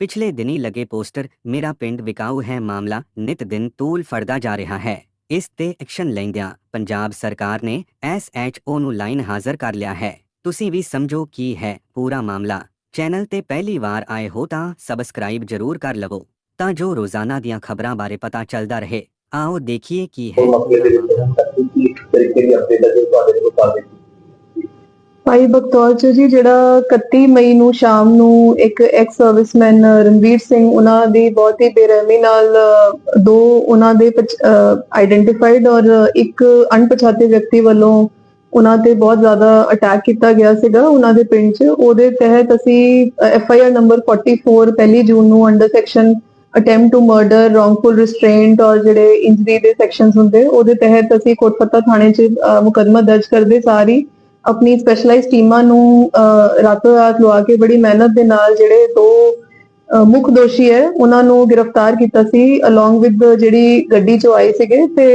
ਪਿਛਲੇ ਦਿਨੀ ਲੱਗੇ ਪੋਸਟਰ ਮੇਰਾ ਪਿੰਡ ਵਿਕਾਊ ਹੈ ਮਾਮਲਾ ਨਿਤ ਦਿਨ ਤੂਲ ਫੜਦਾ ਜਾ ਰਿਹਾ ਹੈ ਇਸ ਤੇ ਐਕਸ਼ਨ ਲੈਂਦਿਆਂ ਪੰਜਾਬ ਸਰਕਾਰ ਨੇ ਐਸਐਚਓ ਨੂੰ ਲਾਈਨ ਹਾਜ਼ਰ ਕਰ ਲਿਆ ਹੈ ਤੁਸੀਂ ਵੀ ਸਮਝੋ ਕੀ ਹੈ ਪੂਰਾ ਮਾਮਲਾ ਚੈਨਲ ਤੇ ਪਹਿਲੀ ਵਾਰ ਆਏ ਹੋ ਤਾਂ ਸਬਸਕ੍ਰਾਈਬ ਜ਼ਰੂਰ ਕਰ ਲਵੋ ਤਾਂ ਜੋ ਰੋਜ਼ਾਨਾ ਦੀਆਂ ਖਬਰਾਂ ਬਾਰੇ ਪਤਾ ਚੱਲਦਾ ਰਹੇ ਆਓ ਦੇਖੀਏ ਕੀ ਹੈ ਭਾਈ ਬਖਤੌਰ ਚ ਜੀ ਜਿਹੜਾ 31 ਮਈ ਨੂੰ ਸ਼ਾਮ ਨੂੰ ਇੱਕ ਐਕਸ ਸਰਵਿਸਮੈਨ ਰਣਵੀਰ ਸਿੰਘ ਉਹਨਾਂ ਦੀ ਬਹੁਤ ਹੀ ਬੇਰਹਿਮੀ ਨਾਲ ਦੋ ਉਹਨਾਂ ਦੇ ਆਈਡੈਂਟੀਫਾਈਡ ਔਰ ਇੱਕ ਅਣਪਛਾਤੇ ਵਿਅਕਤੀ ਵੱਲੋਂ ਉਹਨਾਂ ਤੇ ਬਹੁਤ ਜ਼ਿਆਦਾ ਅਟੈਕ ਕੀਤਾ ਗਿਆ ਸੀਗਾ ਉਹਨਾਂ ਦੇ ਪਿੰਡ 'ਚ। ਉਹਦੇ ਤਹਿਤ ਅਸੀਂ ਐਫ ਆਈ ਆਰ ਨੰਬਰ 44 ਪਹਿਲੀ ਜੂਨ ਨੂੰ under section attempt to murder wrongful restraint ਔਰ ਜਿਹੜੇ ਇੰਜਰੀ ਦੇ ਸੈਕਸ਼ਨਸ ਹੁੰਦੇ ਉਹਦੇ ਤਹਿਤ ਅਸੀਂ ਕੋਟਪੱਤਾ ਥਾਣੇ 'ਚ ਅਹ, ਮੁਕੱਦਮਾ ਦਰਜ ਕਰਦੇ ਸਾਰੀ ਆਪਣੀ ਸਪੈਸ਼ਲਾਈਜ਼ਡ ਟੀਮਾਂ ਨੂੰ ਰਾਤੋਂ ਰਾਤ ਲਵਾ ਕੇ ਬੜੀ ਮਿਹਨਤ ਦੇ ਨਾਲ ਜਿਹੜੇ ਦੋ ਮੁੱਖ ਦੋਸ਼ੀ ਹੈ, ਉਹਨਾਂ ਨੂੰ ਗ੍ਰਿਫਤਾਰ ਕੀਤਾ ਸੀ ਅਲੋਂਗ ਵਿਦ ਜਿਹੜੀ ਗੱਡੀ 'ਚੋਂ ਆਏ ਸੀਗੇ ਤੇ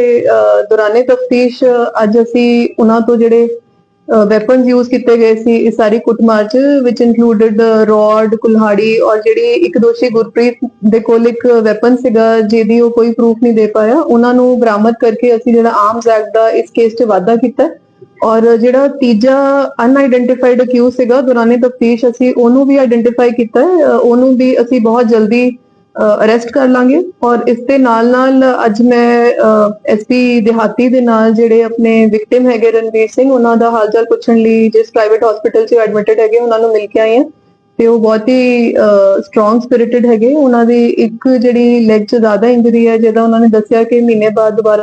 ਦੌਰਾਨੇ ਤਫਤੀਸ਼ ਅੱਜ ਅਸੀਂ ਉਹਨਾਂ ਤੋਂ ਜਿਹੜੇ ਵੈਪਨਸ ਯੂਜ਼ ਕੀਤੇ ਗਏ ਸੀ ਇਸ ਸਾਰੀ ਕੁੱਟਮਾਰ ਚ ਵਿਚ ਇਨਕਲੂਡਡ ਰੋਡ ਕੁਲਹਾੜੀ ਔਰ ਜਿਹੜੀ ਇੱਕ ਦੋਸ਼ੀ ਗੁਰਪ੍ਰੀਤ ਦੇ ਕੋਲ ਇੱਕ ਵੈਪਨ ਸੀਗਾ, ਜਿਹਦੀ ਉਹ ਕੋਈ ਪ੍ਰੂਫ ਨਹੀਂ ਦੇ ਪਾਇਆ, ਉਹਨਾਂ ਨੂੰ ਬਰਾਮਦ ਕਰਕੇ ਅਸੀਂ ਜਿਹੜਾ ਆਰਮਸ ਐਕਟ ਦਾ ਇਸ ਕੇਸ 'ਚ ਵਾਧਾ ਕੀਤਾ। ਔਰ ਜਿਹੜਾ ਤੀਜਾ ਅਨਆਇਡੈਂਟੀਫਾਈਡ ਅਕਿਊਜ਼ ਸੀਗਾ ਦੌਰਾਨੇ ਤਫਤੀਸ਼ ਅਸੀਂ ਉਹਨੂੰ ਵੀ ਆਇਡੈਂਟੀਫਾਈ ਕੀਤਾ ਹੈ ਉਹਨੂੰ ਵੀ ਅਸੀਂ ਬਹੁਤ ਜਲਦੀ ਅਰੈਸਟ ਕਰ ਲਾਂਗੇ ਔਰ ਇਸ ਦੇ ਨਾਲ ਨਾਲ ਅੱਜ ਮੈਂ ਐਸਪੀ ਦਿਹਾਤੀ ਦੇ ਨਾਲ ਜਿਹੜੇ ਆਪਣੇ ਵਿਕਟਿਮ ਹੈਗੇ ਰਣਵੀਰ ਸਿੰਘ, ਉਹਨਾਂ ਦਾ ਹਾਲ ਚਾਲ ਪੁੱਛਣ ਲਈ ਜਿਸ ਪ੍ਰਾਈਵੇਟ ਹਸਪੀਟਲ 'ਚ ਐਡਮਿਟਡ ਹੈਗੇ, ਉਹਨਾਂ ਨੂੰ ਮਿਲ ਕੇ ਆਏ ਹਾਂ ਤੇ ਉਹ ਬਹੁਤ ਹੀ ਸਟਰੋਂਗ ਸਪਿਰਿਟਡ ਹੈਗੇ, ਉਹਨਾਂ ਦੀ ਇੱਕ ਜਿਹੜੀ ਲੈਗ 'ਚ ਜ਼ਿਆਦਾ ਇੰਜਰੀ ਹੈ, ਜਿਹਦਾ ਉਹਨਾਂ ਨੇ ਦੱਸਿਆ ਕਿ ਮਹੀਨੇ ਬਾਅਦ ਦੁਬਾਰਾ